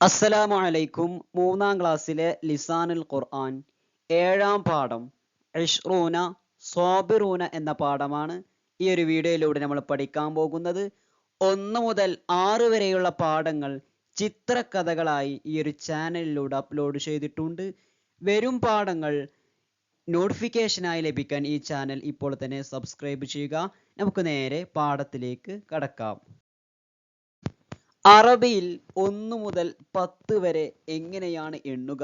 അസ്സലാമു അലൈക്കും മൂന്നാം ക്ലാസ്സിലെ ലിസാനുൽ ഖുർആൻ ഏഴാം പാഠം ഇഷ്റൂന സോബിറൂന എന്ന പാഠമാണ് ഈ ഒരു വീഡിയോയിലൂടെ നമ്മൾ പഠിക്കാൻ പോകുന്നത്. ഒന്ന് മുതൽ ആറ് വരെയുള്ള പാഠങ്ങൾ ചിത്രകഥകളായി ഈ ഒരു ചാനലിലൂടെ അപ്ലോഡ് ചെയ്തിട്ടുണ്ട്. വരും പാഠങ്ങൾ നോട്ടിഫിക്കേഷനായി ലഭിക്കാൻ ഈ ചാനൽ ഇപ്പോൾ തന്നെ സബ്സ്ക്രൈബ് ചെയ്യുക. നമുക്ക് നേരെ പാഠത്തിലേക്ക് കടക്കാം. അറബിയിൽ ഒന്നു മുതൽ പത്ത് വരെ എങ്ങനെയാണ് എണ്ണുക?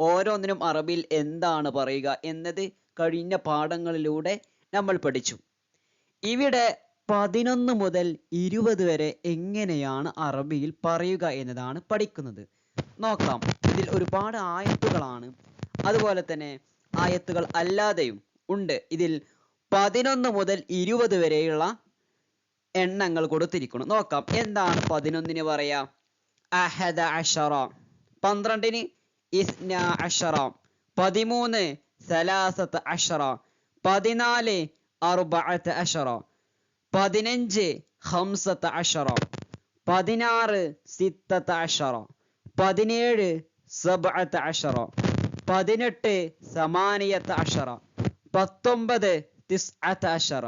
ഓരോന്നിനും അറബിയിൽ എന്താണ് പറയുക എന്നത് കഴിഞ്ഞ പാഠങ്ങളിലൂടെ നമ്മൾ പഠിച്ചു. ഇവിടെ പതിനൊന്ന് മുതൽ ഇരുപത് വരെ എങ്ങനെയാണ് അറബിയിൽ പറയുക എന്നതാണ് പഠിക്കുന്നത്. നോക്കാം. ഇതിൽ ഒരുപാട് ആയത്തുകളാണ്. അതുപോലെ തന്നെ ആയത്തുകൾ അല്ലാതെയും ഉണ്ട്. ഇതിൽ പതിനൊന്ന് മുതൽ ഇരുപത് വരെയുള്ള എണ്ണങ്ങൾ കൊടുത്തിരിക്കുന്നു. നോക്കാം. എന്താണ് പതിനൊന്നിന് പറയാ? അഹദ അഷറ. പന്ത്രണ്ടിന് ഇസ്ന അഷറ. പതിമൂന്ന് സലാസത്ത് അഷറ. പതിനാല് അറുബഅത്ത് അഷറ. പതിനഞ്ച് ഹംസത്ത് അഷറ. പതിനാറ് സിത്തത്ത് അഷറ. പതിനേഴ് സബഅത്ത് അഷറ. പതിനെട്ട് സമാനിയത്ത് അഷറ. പത്തൊമ്പത് തിസ്അത്ത് അഷറ.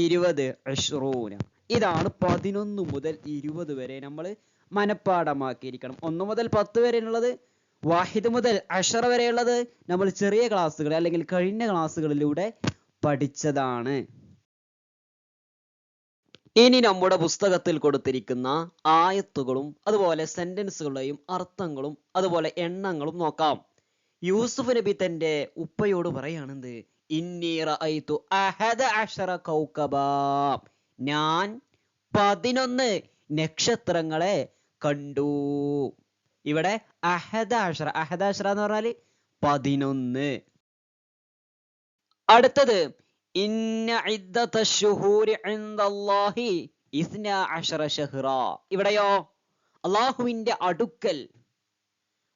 ഇരുപത് അഷ്റൂന ഇതാണ് പതിനൊന്ന് മുതൽ ഇരുപത് വരെ നമ്മൾ മനഃപ്പാടമാക്കിയിരിക്കണം ഒന്ന് മുതൽ പത്ത് ഉള്ളത് വാഹിദ് മുതൽ അഷറ വരെയുള്ളത് നമ്മൾ ചെറിയ ക്ലാസ്സുകൾ അല്ലെങ്കിൽ കഴിഞ്ഞ ക്ലാസ്സുകളിലൂടെ പഠിച്ചതാണ്. ഇനി നമ്മുടെ പുസ്തകത്തിൽ കൊടുത്തിരിക്കുന്ന ആയത്തുകളും അതുപോലെ സെന്റൻസുകളുടെയും അർത്ഥങ്ങളും അതുപോലെ എണ്ണങ്ങളും നോക്കാം. യൂസുഫ് നബി തന്റെ ഉപ്പയോട് പറയാണെന്ത് ഞാൻ പതിനൊന്ന് നക്ഷത്രങ്ങളെ കണ്ടു. ഇവിടെ അഹദ അഷറ അഹദ അഷറ എന്ന് പറഞ്ഞാൽ പതിനൊന്ന്. അടുത്തത് ഇസ്ന ഇവിടെയോ? അള്ളാഹുവിന്റെ അടുക്കൽ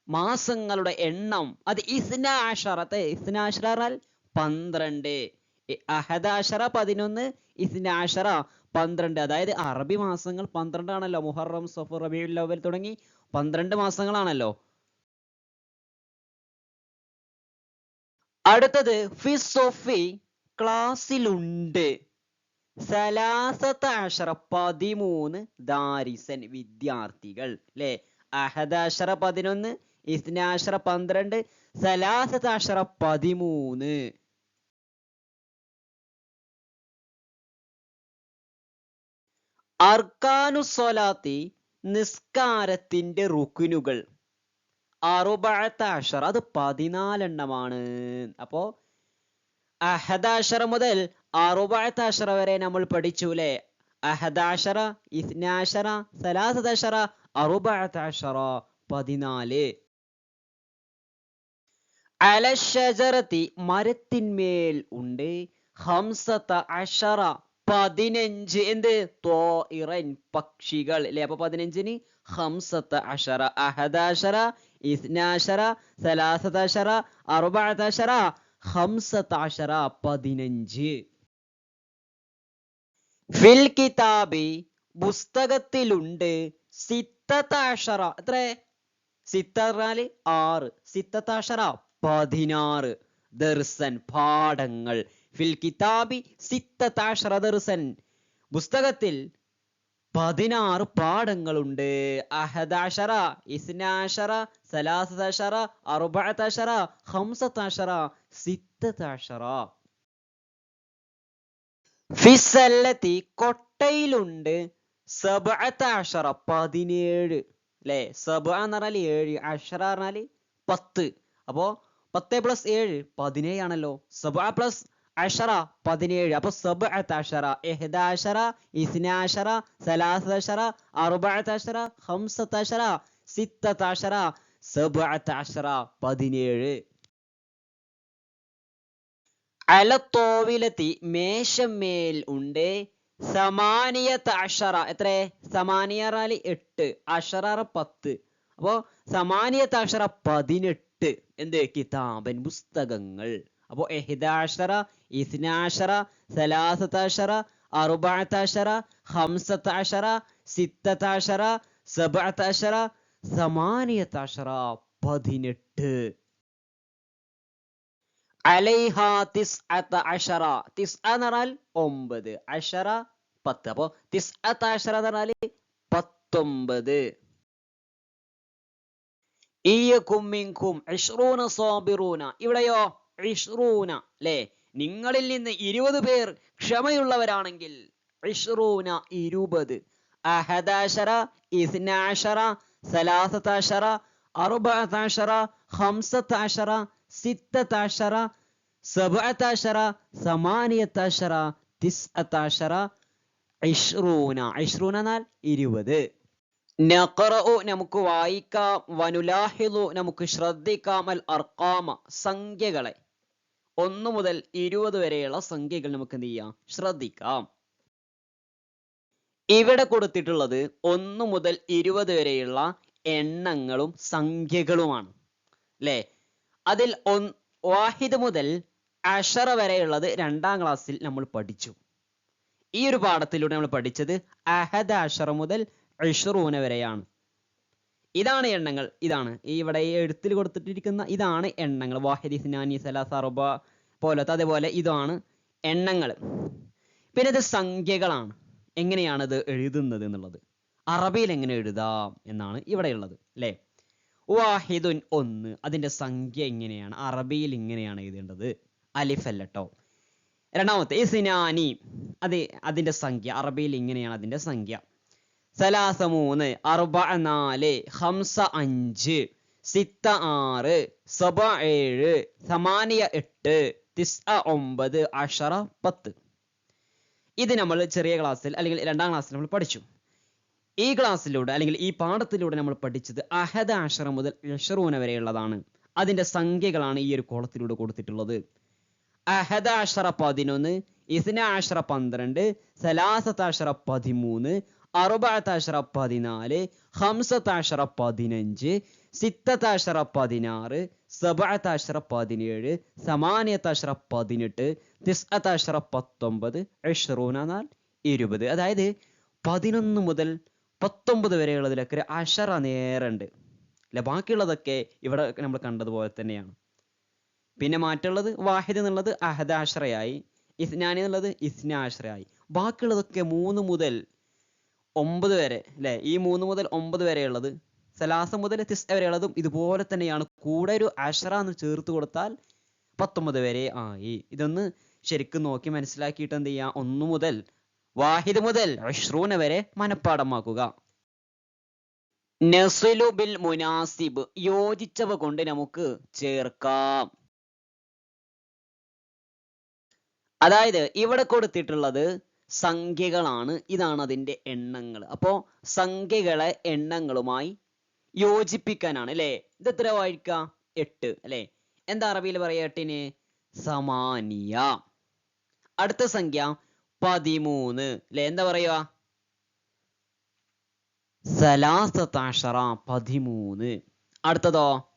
മാസങ്ങളുടെ എണ്ണം അത് ഇസ്നാഷറത്തെ അഷറത്തെ ഇസ്നാ പന്ത്രണ്ട്. അഹദാഷറ പതിനൊന്ന് ഇസ്നാഷറ പന്ത്രണ്ട്. അതായത് അറബി മാസങ്ങൾ പന്ത്രണ്ടാണല്ലോ. മുഹറം സഫർ റബിയുൽ അവൽ തുടങ്ങി പന്ത്രണ്ട് മാസങ്ങളാണല്ലോ. അടുത്തത് ഫിസോഫി ക്ലാസ്സിലുണ്ട്. സലാസത്ത അഷറ പതിമൂന്ന് ദാരിസൻ വിദ്യാർത്ഥികൾ. അല്ലെ അഹദാഷറ പതിനൊന്ന് ഇസ്നാഷറ പന്ത്രണ്ട് സലാസത്താഷറ പതിമൂന്ന്. അർക്കാനു സ്വലാത്തി നിസ്കാരത്തിന്റെ റുക്കിനുകൾ അറുപത്താഷർ അത് പതിനാലെണ്ണമാണ്. അപ്പോ അഹദാഷറ മുതൽ അറുപത്താഷർ വരെ നമ്മൾ പഠിച്ചു അല്ലെ അഹദാഷറ ഇസ്നാഷറ സലാസദാഷറ അറുപത്താഷറ പതിനാല്. അലഷജറത്തി മരത്തിന്മേൽ ഉണ്ട്. ഹംസത്ത അഷറ പതിനഞ്ച്. എന്ത്? തോഇറൻ പക്ഷികൾ. അല്ലെ അപ്പൊ പതിനഞ്ചിന് ഹംസത്ത് അഷറ അഹദാഷറ ഇസ്നാഷറ സലാസതാഷറ അറുബഅതഷറ ഹംസത്താഷറ പതിനഞ്ച്. ഫിൽ കിതാബി പുസ്തകത്തിലുണ്ട് സിത്തത്താഷറ എത്ര? സിത്തറാൽ ആറ്. സിത്തത്താഷറ പതിനാറ്. ദർസൻ പാഠങ്ങൾ. ഫിൽ കിതാബി ദർസൻ. പുസ്തകത്തിൽ പതിനാറ് പാഠങ്ങളുണ്ട്. അഹദാഷറ ഇസ്നാഷറ സലാസതഷറ അറുബഅതഷറ ഹംസത്താഷറ സിത്തത്താഷറ ഫിസല്ലത്തി കൊട്ടയിലുണ്ട്. സബഅത്താഷറ പതിനേഴ്. അല്ലെ സബ എന്ന് പറഞ്ഞാൽ ഏഴ് അഷറ പറഞ്ഞാൽ പത്ത്. അപ്പോ പത്ത് പ്ലസ് ഏഴ് പതിനേഴാണല്ലോ. സബ പ്ലസ് അഷറ പതിനേഴ്. അപ്പൊ സബ് അഷറ എഹദാഷറ ഇസ്നാഷറ സലാസഷറ അറുബഅത്തഷറ ഹംസത്തഷറ സിത്തഷറ സബ അഷറ പതിനേഴ്. അലത്തോവിലെത്തി മേശമേൽ ഉണ്ട് സമാനിയത്ത് അഷറ. എത്ര? സമാനിയറാലി എട്ട് അഷറ പത്ത്. അപ്പോ സമാനിയത്ത് അഷറ പതിനെട്ട്. എന്ത് കിതാബൻ? പുസ്തകങ്ങൾ. അപ്പോ എഹിദാഷറ ഇസ്നാഷറ സലാസത്താഷറ അറുബാത്താഷറ ഹംസത്താഷറ സിത്തത്താഷറ സബഅത്താഷറ സമാനിയത്താഷറ പതിനെട്ട്. അലൈഹ തിസ്അത അഷറ തിസ് എന്ന് പറഞ്ഞാൽ ഒമ്പത് അഷറ പത്ത്. അപ്പോ തിസ്അത അഷറ എന്ന് പറഞ്ഞാൽ പത്തൊമ്പത്. ഈയക്കും മിൻകും ഇഷ്റൂന സാബിറൂന. ഇവിടെയോ? ഇഷ്റൂന അല്ലേ നിങ്ങളിൽ നിന്ന് ഇരുപത് പേർ ക്ഷമയുള്ളവരാണെങ്കിൽ ഇഷ്റൂന ഇരുപത്. അഹദാശറ ഇസ്നാശറ സലാസത്താശറ അറുബത്താശറ ഹംസത്താശറ സിത്തത്താശറ സബഅത്താശറ സമാനിയത്താശറ തിസ്അത്താശറ. ഇഷ്റൂന ഇഷ്റൂന എന്നാൽ ഇരുപത്. നഖറഉ നമുക്ക് വായിക്കാം വനുലാഹിദു നമുക്ക് ശ്രദ്ധിക്കാം അൽ അർക്കാമ സംഖ്യകളെ. ഒന്ന് മുതൽ ഇരുപത് വരെയുള്ള സംഖ്യകൾ നമുക്ക് എന്ത് ചെയ്യാം? ശ്രദ്ധിക്കാം. ഇവിടെ കൊടുത്തിട്ടുള്ളത് ഒന്ന് മുതൽ ഇരുപത് വരെയുള്ള എണ്ണങ്ങളും സംഖ്യകളുമാണ്. അല്ലേ അതിൽ ഒന്ന് വാഹിദ് മുതൽ അഷറ വരെയുള്ളത് രണ്ടാം ക്ലാസ്സിൽ നമ്മൾ പഠിച്ചു. ഈ ഒരു പാഠത്തിലൂടെ നമ്മൾ പഠിച്ചത് അഹദ് അഷറ മുതൽ ഇഷറൂന വരെയാണ്. ഇതാണ് എണ്ണങ്ങൾ. ഇതാണ്. ഈ ഇവിടെ ഈ എഴുത്തിൽ കൊടുത്തിട്ടിരിക്കുന്ന ഇതാണ് എണ്ണങ്ങൾ. വാഹിദി സിനാനി സലാസ സർബ പോലത്തെ അതേപോലെ ഇതാണ് എണ്ണങ്ങൾ. പിന്നെ ഇത് സംഖ്യകളാണ്. എങ്ങനെയാണ് ഇത് എഴുതുന്നത് എന്നുള്ളത്? അറബിയിൽ എങ്ങനെ എഴുതാം എന്നാണ് ഇവിടെ ഉള്ളത് അല്ലേ? വാഹിദുൻ ഒന്ന്. അതിന്റെ സംഖ്യ എങ്ങനെയാണ്? അറബിയിൽ ഇങ്ങനെയാണ് എഴുതേണ്ടത്. അലിഫ് രണ്ടാമത്തെ ഈ ഇസ്നാനി അത് അതിന്റെ സംഖ്യ. അറബിയിൽ ഇങ്ങനെയാണ് അതിന്റെ സംഖ്യ. സലാസ മൂന്ന് അറുബ നാല് ഹംസ അഞ്ച് സിത്ത ആറ് സബ ഏഴ് സമാനിയ എട്ട് തിസ് ഒമ്പത് അഷറ പത്ത്. ഇത് നമ്മൾ ചെറിയ ക്ലാസ്സിൽ അല്ലെങ്കിൽ രണ്ടാം ക്ലാസ്സിൽ നമ്മൾ പഠിച്ചു. ഈ ക്ലാസ്സിലൂടെ അല്ലെങ്കിൽ ഈ പാഠത്തിലൂടെ നമ്മൾ പഠിച്ചത് അഹദ അഷറ മുതൽ ഇഷറൂന വരെയുള്ളതാണ്. അതിന്റെ സംഖ്യകളാണ് ഈ ഒരു കോളത്തിലൂടെ കൊടുത്തിട്ടുള്ളത്. അഹദ അഷറ പതിനൊന്ന് ഇസ്ന അഷറ പന്ത്രണ്ട് സലാസത്ത് അഷറ പതിമൂന്ന് അറുബത്ത് അഷറ പതിനാല് ഹംസത്ത് അഷറ പതിനഞ്ച് സിത്തത്ത് അഷറ പതിനാറ് സബഅത്ത് അഷറ പതിനേഴ് സമാനിയത്ത് അഷറ പതിനെട്ട് തിസ്അത്ത് അഷറ പത്തൊമ്പത് ഇഷ്റൂന എന്നാൽ ഇരുപത്. അതായത് പതിനൊന്ന് മുതൽ പത്തൊമ്പത് വരെയുള്ളതിലൊക്കെ അഷറ നേരുണ്ട്. അല്ലെ? ബാക്കിയുള്ളതൊക്കെ ഇവിടെ നമ്മൾ കണ്ടതുപോലെ തന്നെയാണ്. പിന്നെ മാറ്റുള്ളത് വാഹിദ് എന്നുള്ളത് അഹദാശ്രയായി ഇസ്നാനി എന്നുള്ളത് ഇസ്നാശ്രയായി ബാക്കിയുള്ളതൊക്കെ മൂന്ന് മുതൽ ഒമ്പത് വരെ അല്ലെ? ഈ മൂന്ന് മുതൽ ഒമ്പത് വരെയുള്ളത് സലാസ മുതൽ തിസ് വരെയുള്ളതും ഇതുപോലെ തന്നെയാണ്. കൂടെ ഒരു അഷറ എന്ന് ചേർത്ത് കൊടുത്താൽ പത്തൊമ്പത് വരെ ആയി. ഇതൊന്ന് ശരിക്കും നോക്കി മനസ്സിലാക്കിയിട്ട് എന്ത് ചെയ്യാം? ഒന്ന് മുതൽ വാഹിദ് മുതൽ അഷ്റൂന വരെ മനഃപ്പാടമാക്കുക നസിലു ബിൽ മുനാസിബ് യോജിച്ചവ കൊണ്ട് നമുക്ക് ചേർക്കാം. അതായത് ഇവിടെ കൊടുത്തിട്ടുള്ളത് സംഖ്യകളാണ്. ഇതാണ് അതിന്റെ എണ്ണങ്ങൾ. അപ്പോ സംഖ്യകളെ എണ്ണങ്ങളുമായി യോജിപ്പിക്കാനാണ് അല്ലെ? ഇത് എത്ര വായിക്കുക എട്ട് അല്ലെ? എന്താ അറബിയിൽ പറയാ എട്ടിന്? സമാനിയ. അടുത്ത സംഖ്യ പതിമൂന്ന് അല്ലെ? എന്താ പറയുക? സലാസത്താഷറ പതിമൂന്ന്. അടുത്തതോ?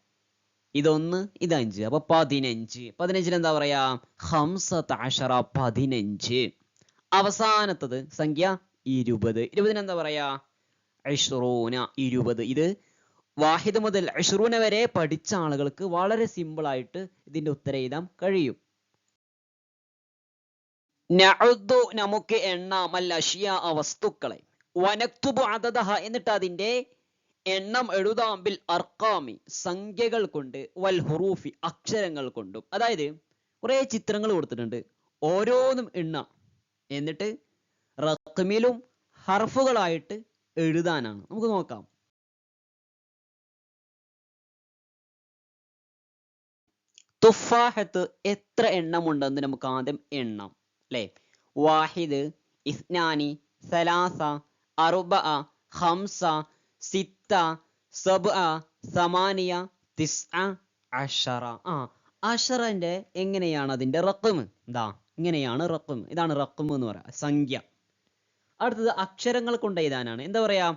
ഇതൊന്ന് ഇത് അഞ്ച് അപ്പൊ പതിനഞ്ച്. പതിനഞ്ചിന് എന്താ പറയാ ഹംസത്താഷറ പതിനഞ്ച്. അവസാനത്തത് സംഖ്യ ഇരുപത്. ഇരുപതിന് എന്താ പറയാ? ഐഷ്റൂന ഇരുപത്. ഇത് വാഹിദ് മുതൽ ഐഷ്റൂന വരെ പഠിച്ച ആളുകൾക്ക് വളരെ സിമ്പിൾ ആയിട്ട് ഇതിന്റെ ഉത്തരം എഴുതാൻ കഴിയും. നഅുദ്ദു നമുക്ക് എണ്ണാം അൽ വസ്തുക്കളെ. വനക്തുബു അതദഹ എന്നിട്ട് അതിന്റെ എണ്ണം എഴുതാം. ബിൽ അർക്കാമി സംഖ്യകൾ കൊണ്ട് വൽ ഹുറൂഫി അക്ഷരങ്ങൾ കൊണ്ടും. അതായത് കുറെ ചിത്രങ്ങൾ കൊടുത്തിട്ടുണ്ട്. ഓരോന്നും എണ്ണാം. എന്നിട്ട് റഖ്മിലും ഹർഫുകളായിട്ട് എഴുതാനാണ്. നമുക്ക് നോക്കാം. തുഫാഹത്ത് എത്ര എണ്ണം എണ്ണമുണ്ടെന്ന് നമുക്ക് ആദ്യം എണ്ണം അല്ലെ? വാഹിദ് ഇസ്നാനി സലാസ അറുബ ഹംസ സിത്ത സബ് സമാനിയ തിസ് അഷറ. ആ അഷറന്റെ എങ്ങനെയാണ് അതിന്റെ റക്കം എന്താ ഇങ്ങനെയാണ് റക്കും ഇതാണ് റക്കും എന്ന് പറയാം. സംഖ്യ. അടുത്തത് അക്ഷരങ്ങൾ കൊണ്ട് എഴുതാനാണ്. എന്താ പറയാ?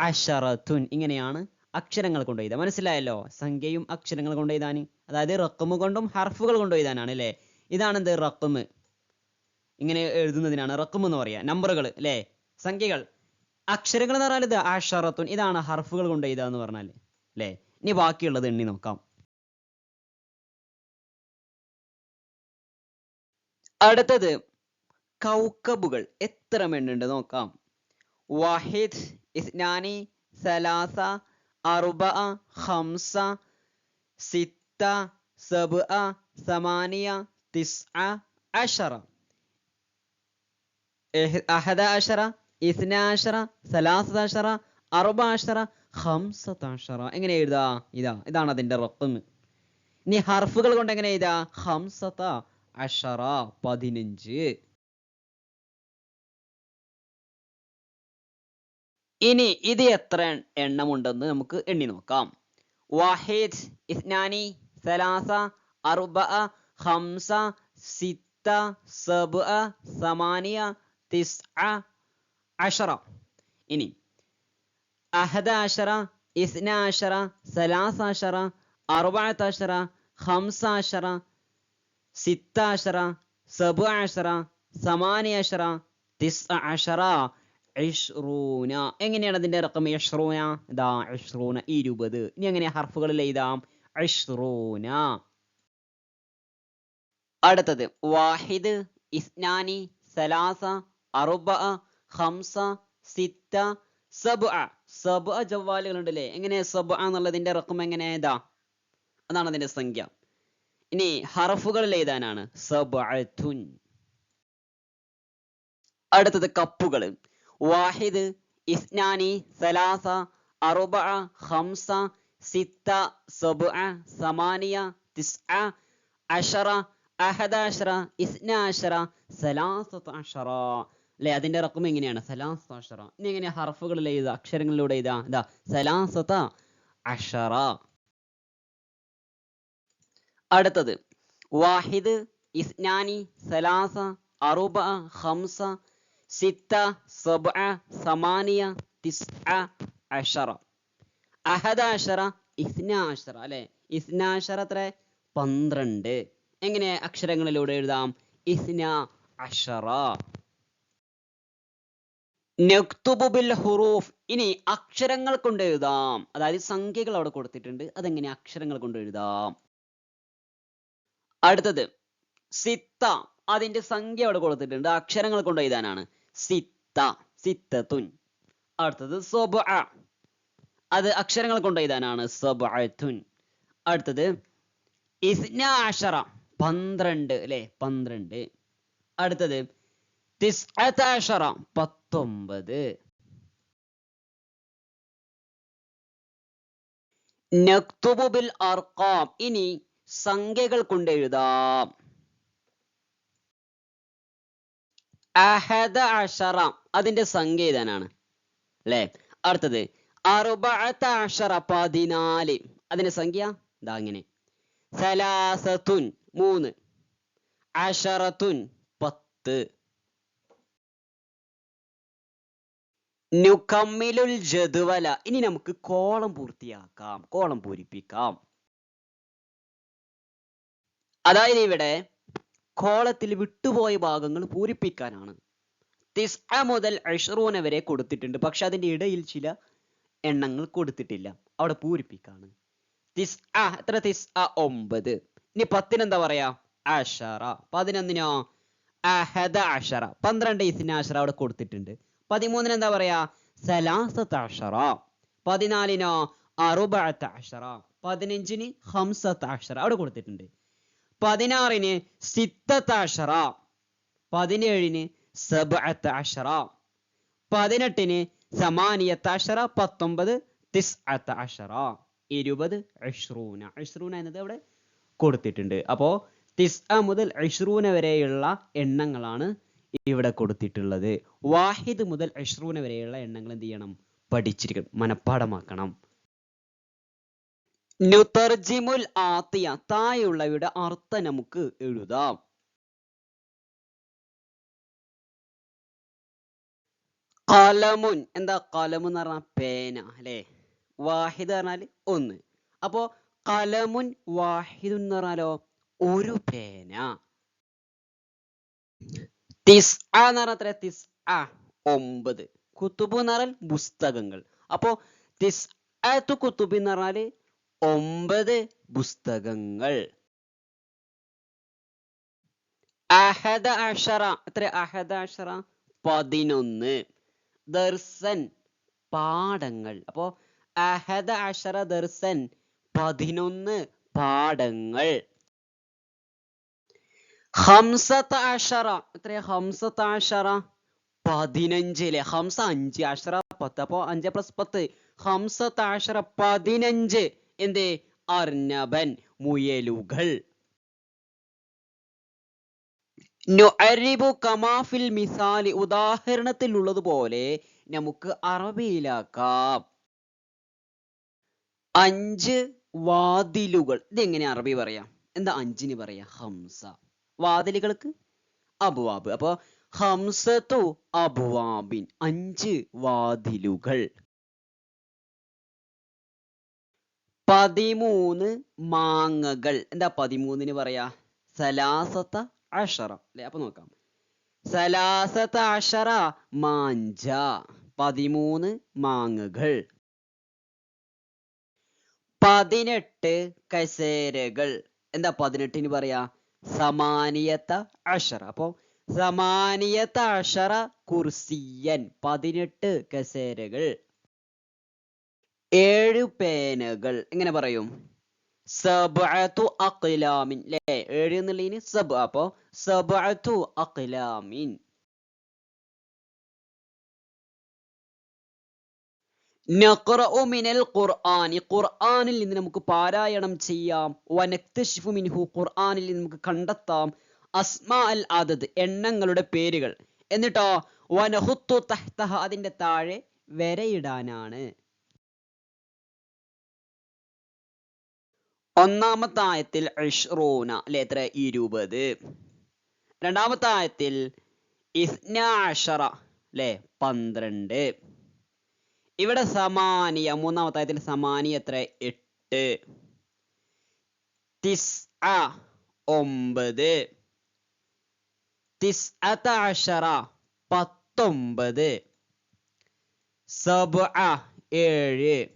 അഷറത്തുൻ ഇങ്ങനെയാണ് അക്ഷരങ്ങൾ കൊണ്ട് എഴുതാൻ മനസ്സിലായല്ലോ? സംഖ്യയും അക്ഷരങ്ങൾ കൊണ്ട് എഴുതാൻ. അതായത് റക്കമ് കൊണ്ടും ഹർഫുകൾ കൊണ്ട് എഴുതാനാണ് അല്ലേ? ഇതാണ് എന്ത്? റക്കമ് ഇങ്ങനെ എഴുതുന്നതിനാണ് റക്കം എന്ന് പറയാ. നമ്പറുകൾ അല്ലേ? സംഖ്യകൾ. അക്ഷരങ്ങൾ എന്ന് പറഞ്ഞാൽ ഇത് അഷറത്തുൻ ഇതാണ് ഹർഫുകൾ കൊണ്ട് എഴുതാന്ന് പറഞ്ഞാൽ. അല്ലേ? ഇനി ബാക്കിയുള്ളത് എണ്ണി നോക്കാം. അടുത്തത് കൗക്കബുകൾ. എത്ര എണ്ണുണ്ട് നോക്കാം. വാഹിദ് ഇസ്നാനി സലാസ അറുബ ഹംസ സിത്ത സബ് സമാനിയ തിസ് അഷറ. അഹദ അഷറ ഇസ്നാഷറ സലാസദാഷറ അറുബാഷറ അഷറ അറുബ അഷറ ഹംസത അഷറ. എങ്ങനെ എഴുതാ? ഇതാ ഇതാണ് അതിന്റെ റക്കം ഇനി ഹർഫുകൾ കൊണ്ട് എങ്ങനെ എഴുതാ? ഹംസത അഷറ പതിനഞ്ച്. ഇനി ഇത് എത്ര എണ്ണമുണ്ടെന്ന് നമുക്ക് എണ്ണി നോക്കാം. വാഹിദ് ഇസ്നാനി സലാസ അറുബ ഹംസ സിത്ത സബ് സമാനിയ തിസ് അഷറ. ഇനി അഹദ അഷറ ഇസ്ന അഷറ സലാസ അഷറ അറുബഅത്ത് അഷറ ഹംസ അഷറ സിത്ത അഷറ സമാനിയശറ തിസ് അഷറ ഇഷ്റൂന. എങ്ങനെയാണ് അതിന്റെ ഇറക്കം? ഇഷ്റൂന? ഇതാ ഇഷ്റൂന ഇരുപത്. ഇനി എങ്ങനെ ഹർഫുകളിൽ എഴുതാം? ഇഷ്റൂന. അടുത്തത് വാഹിദ് ഇസ്നാനി സലാസ അറുബ ഹംസ സിത്ത സബ് സബ് ജവാലുകൾ ഉണ്ടല്ലേ എങ്ങനെ സബ് എന്നുള്ളതിന്റെ ഇറക്കം എങ്ങനെ? ഇതാ അതാണ് അതിന്റെ സംഖ്യ. ഇനി ഹറഫുകൾ എഴുതാനാണ്. സബഅത്തുൻ. അടുത്തത് കപ്പുകൾ. വാഹിദ് ഇസ്നാനി സലാസ അറുബ ഹംസ സിത്ത സബ് സമാനിയ തിസ് അഷറ അഹദാഷറ ഇസ്നാഷറ സലാസത്ത് അല്ലെ? അതിന്റെ റക്കം എങ്ങനെയാണ്? സലാസത്ത് അഷറ. ഇനി എങ്ങനെ ഹർഫുകളിൽ എഴുതുക? അക്ഷരങ്ങളിലൂടെ എഴുതാ ഇതാ സലാസത്ത അഷറ. അടുത്തത്. വാഹിദ് ഇസ്നാനി സലാസ അറുബ ഹംസ സിത്ത സബ സമാനിയ തിസ് അഷറ. അഹദ അഷറ ഇസ്നാഷറ അല്ലെ? ഇസ്നാഷറ അത്ര പന്ത്രണ്ട്. എങ്ങനെ അക്ഷരങ്ങളിലൂടെ എഴുതാം? ഇസ്ന അഷറ. ബിൽ ഹുറൂഫ്. ഇനി അക്ഷരങ്ങൾ കൊണ്ട് എഴുതാം. അതായത് സംഖ്യകൾ അവിടെ കൊടുത്തിട്ടുണ്ട്. അതെങ്ങനെ അക്ഷരങ്ങൾ കൊണ്ട് എഴുതാം? അടുത്തത് സിത്ത. അതിന്റെ സംഖ്യ അവിടെ കൊടുത്തിട്ടുണ്ട്. അക്ഷരങ്ങൾ കൊണ്ട് എഴുതാനാണ്. സിത്ത സിത്തത്തുൻ. അടുത്തത് സൊബ അത് അക്ഷരങ്ങൾ കൊണ്ട് എഴുതാനാണ്. സൊബത്തുൻ അടുത്തത് ഇസ്നാഷറ പന്ത്രണ്ട് അല്ലെ? പന്ത്രണ്ട്. അടുത്തത് തിസ്അത അഷറ. പത്തൊമ്പത്. ബിൽ അർഖാം. ഇനി സംഖ്യകൾ കൊണ്ട് എഴുതാം. അഹദ അഷറ. അതിന്റെ സംഖ്യ ഏതാനാണ് അല്ലെ? അടുത്തത്. അറുപത്ത അഷറ പതിനാല്. അതിന്റെ സംഖ്യ ഇതാ ഇങ്ങനെ. സലാസത്തുൻ മൂന്ന്. അഷറത്തുൻ പത്ത്. നുകമ്മിലുൽ ജതുവല ഇനി നമുക്ക് കോളം പൂർത്തിയാക്കാം. കോളം പൂരിപ്പിക്കാം. അതായത് ഇവിടെ കോളത്തിൽ വിട്ടുപോയ ഭാഗങ്ങൾ പൂരിപ്പിക്കാനാണ്. മുതൽ അഷ്റൂന വരെ കൊടുത്തിട്ടുണ്ട്. പക്ഷെ അതിന്റെ ഇടയിൽ ചില എണ്ണങ്ങൾ കൊടുത്തിട്ടില്ല. അവിടെ പൂരിപ്പിക്കാണ്. തിസ് എത്ര തിസ് ഒമ്പത്. ഇനി പത്തിന് എന്താ പറയാ? അഷറ. പതിനൊന്നിനോ? അഹദ അഷറ. പന്ത്രണ്ട് ഇസിന് അഷറ അവിടെ കൊടുത്തിട്ടുണ്ട്. പതിമൂന്നിന് എന്താ പറയാ? സലാസത്ത് അഷറ. പതിനാലിനോ? അറുബത്ത് അഷറ. പതിനഞ്ചിന് ഹംസത്ത് അവിടെ കൊടുത്തിട്ടുണ്ട്. പതിനാറിന് സിത്തത്താഷറ പതിനേഴിന് സബഅത്ത് അഷറ പതിനെട്ടിന് സമാനിയത്താഷറ പത്തൊമ്പത് തിസ്അത്ത് അഷറ ഇരുപത് അഷ്റൂന അഷ്റൂന എന്നത് അവിടെ കൊടുത്തിട്ടുണ്ട്. അപ്പോ അ മുതൽ അഷ്റൂന വരെയുള്ള എണ്ണങ്ങളാണ് ഇവിടെ കൊടുത്തിട്ടുള്ളത്. വാഹിദ് മുതൽ അഷ്റൂന വരെയുള്ള എണ്ണങ്ങൾ എന്ത് ചെയ്യണം? പഠിച്ചിരിക്കണം. മനഃപ്പാടമാക്കണം ആത്തിയ താഴെയുള്ളവയുടെ അർത്ഥം നമുക്ക് എഴുതാം. കലമുൻ എന്താ കലമു എന്ന് പറഞ്ഞാൽ പേന അല്ലെ? വാഹിദ് പറഞ്ഞാൽ ഒന്ന്. അപ്പോ കലമുൻ വാഹിദ് എന്ന് പറഞ്ഞാലോ ഒരു പേന. തിസ് എന്ന് പറഞ്ഞാൽ തിസ് ഒമ്പത്. കുത്തുബ് എന്ന് പറഞ്ഞാൽ പുസ്തകങ്ങൾ. അപ്പോ തിസ് കുത്തുബ് എന്ന് പറഞ്ഞാൽ ഒമ്പത് പുസ്തകങ്ങൾ. അഹദ അഷറ എത്ര? അഹദ അഷറ പതിനൊന്ന്. ദർസൻ പാഠങ്ങൾ. അപ്പോ അഹദ അഷറ ദർസൻ പതിനൊന്ന് പാഠങ്ങൾ. ഹംസത്ത് അഷറ എത്ര? ഹംസത്ത് അഷറ അല്ലെ ഹംസ അഞ്ച് അഷറ പത്ത്. അപ്പോ അഞ്ച് പ്ലസ് പത്ത്. ഹംസത്ത് അഷറ പതിനഞ്ച്. എന്തേ? അർണബൻ മുയലുകൾ. കമാഫിൽ മിസാലി. ഉദാഹരണത്തിലുള്ളതുപോലെ നമുക്ക് അറബിയിലാക്കാം. അഞ്ച് വാതിലുകൾ. ഇതെങ്ങനെ അറബി പറയാം? എന്താ അഞ്ചിന് പറയാ? ഹംസ. വാതിലുകൾക്ക്? അബുവാബ്. അപ്പൊ ഹംസത്തു അബുവാബിൻ. അഞ്ച് വാതിലുകൾ. പതിമൂന്ന് മാങ്ങകൾ. എന്താ പതിമൂന്നിന് പറയാ? സലാസത്ത അഷറ. അല്ലെ അപ്പൊ നോക്കാം. സലാസത്ത അഷറ മാഞ്ച. പതിമൂന്ന് മാങ്ങകൾ. പതിനെട്ട് കസേരകൾ. എന്താ പതിനെട്ടിന് പറയാ? സമാനിയത്ത അഷറ. അപ്പൊ സമാനിയത്ത അഷറ കുർസിയൻ. പതിനെട്ട് കസേരകൾ. ഏഴ് പേനകൾ. എങ്ങനെ പറയും? സബഅത്തു അഖ്ലാമിൻ. ല്ലേ? ഏഴ് എന്നുള്ളതിന് സബ്. അപ്പോ സബഅത്തു അഖ്ലാമിൻ. നഖ്റഉ മിനൽ ഖുർആനി. ഖുർആനിൽ നിന്ന് നമുക്ക് പാരായണം ചെയ്യാം. വനക്തശിഫു മിൻഹു ഖുർആനിൽ നിന്ന് നമുക്ക് കണ്ടെത്താം. അസ്മാ അൽ അദദ് എണ്ണങ്ങളുടെ പേരുകൾ. എന്നിട്ടോ വനഹുത്തു തഹ്തഹ അതിന്റെ താഴെ വരയിടാനാണ്. ഒന്നാമത്തെ ആയത്തിൽ ഇഷ്റൂന അല്ലെ? എത്ര? ഇരുപത്. രണ്ടാമത്തെ ആയത്തിൽ ഇസ്നാഷറ അല്ലെ? പന്ത്രണ്ട്. ഇവിടെ സമാനിയ മൂന്നാമത്തെ ആയത്തിൽ സമാനിയ എത്ര? എട്ട്. തിസ് ഒമ്പത്. തിസ് അതാഷറ പത്തൊമ്പത്. സബ് ഏഴ്.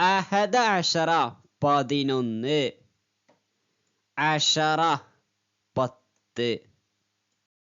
അഹദ അഷറ പതിനൊന്ന്. അഷറ പത്ത്.